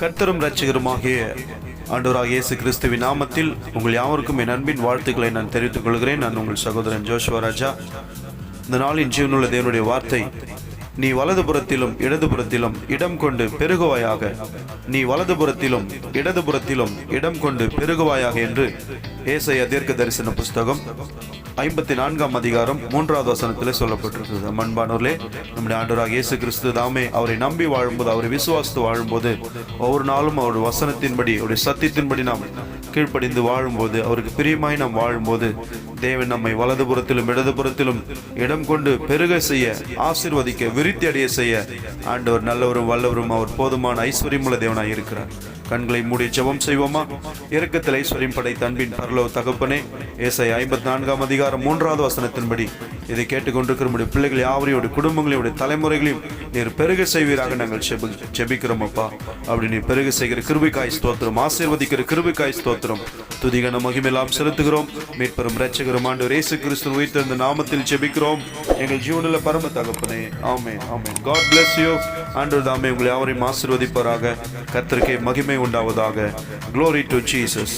கர்த்தரும் ரட்சகருமாகிய ஆண்டவராக இயேசு கிறிஸ்துவின் நாமத்தில் உங்கள் யாவருக்கும் என் அன்பின் வாழ்த்துக்களை நான் தெரிவித்துக் கொள்கிறேன். நான் உங்கள் சகோதரன் ஜோஷ்வா ராஜா. இந்த நாளின் ஜீவனுள்ள தேவனுடைய வார்த்தை நீ வலதுபுறத்திலும் இடதுபுறத்திலும் இடம் கொண்டு பெருகுவாயாக நீ வலதுபுறத்திலும் இடதுபுறத்திலும் இடம் கொண்டு பெருகுவாயாக என்று ஏசைய தீர்க்க தரிசன புஸ்தகம் ஐம்பத்தி நான்காம் அதிகாரம் மூன்றாவது வசனத்தில் சொல்லப்பட்டிருக்கிறது. மண்பானோர்லே நம்முடைய ஆண்டவராக இயேசு கிறிஸ்து தாமே அவரை நம்பி வாழும்போது அவரை விசுவாசித்து வாழும்போது ஒவ்வொரு நாளும் அவருடைய வசனத்தின்படி அவருடைய சத்தியத்தின்படி நாம் கீழ்ப்படிந்து வாழும்போது அவருக்கு பிரியமாய் நாம் வாழும்போது தேவன் நம்மை வலதுபுறத்திலும் இடதுபுறத்திலும் இடம் கொண்டு பெருக செய்ய ஆசிர்வதிக்க விருத்தி அடைய செய்ய ஆண்டவர் நல்லவரும் வல்லவரும் அவர் போதுமான ஐஸ்வர்யமுள்ள தேவனாய் இருக்கிறார். கண்களை மூடி ஜெபம் செய்வோமா? இறக்கத்தில் ஐஸ்வர்யம் படை தன்பின் பரலோ தகப்பனே ஏசை ஐம்பத்தி நான்காம் அதிகாரம் மூன்றாவது வசனத்தின்படி இதை கேட்டுக்கொண்டிருக்கிற நம்முடைய பிள்ளைகள் யாவரையோட குடும்பங்களையுடைய தலைமுறைகளையும் நீர் பெருக செய்வீராக நாங்கள் செபி ஜெபிக்கிறோம் அப்பா அப்படி நீ பெருக செய்கிற கிருபிக்காய் ஸ்தோத்திரம் ஆசீர்வதிக்கிற கிருபிக்காய் ஸ்தோத்திரம். துதிகன மகிமெல்லாம் செலுத்துகிறோம். மீட்பெரும் ரட்சகரும் ஆண்டு இயேசு கிறிஸ்து உயிர்த்திருந்த நாமத்தில் ஜெபிக்கிறோம் எங்கள் ஜீவனில் பரம தகப்பனே ஆமே ஆமே காட் பிளஸ் யூ ஆண்டவர் தாமே உங்களை யாவரையும் ஆசீர்வதிப்பதாக கத்திரிக்கை மகிமை உண்டாவதாக. Glory to Jesus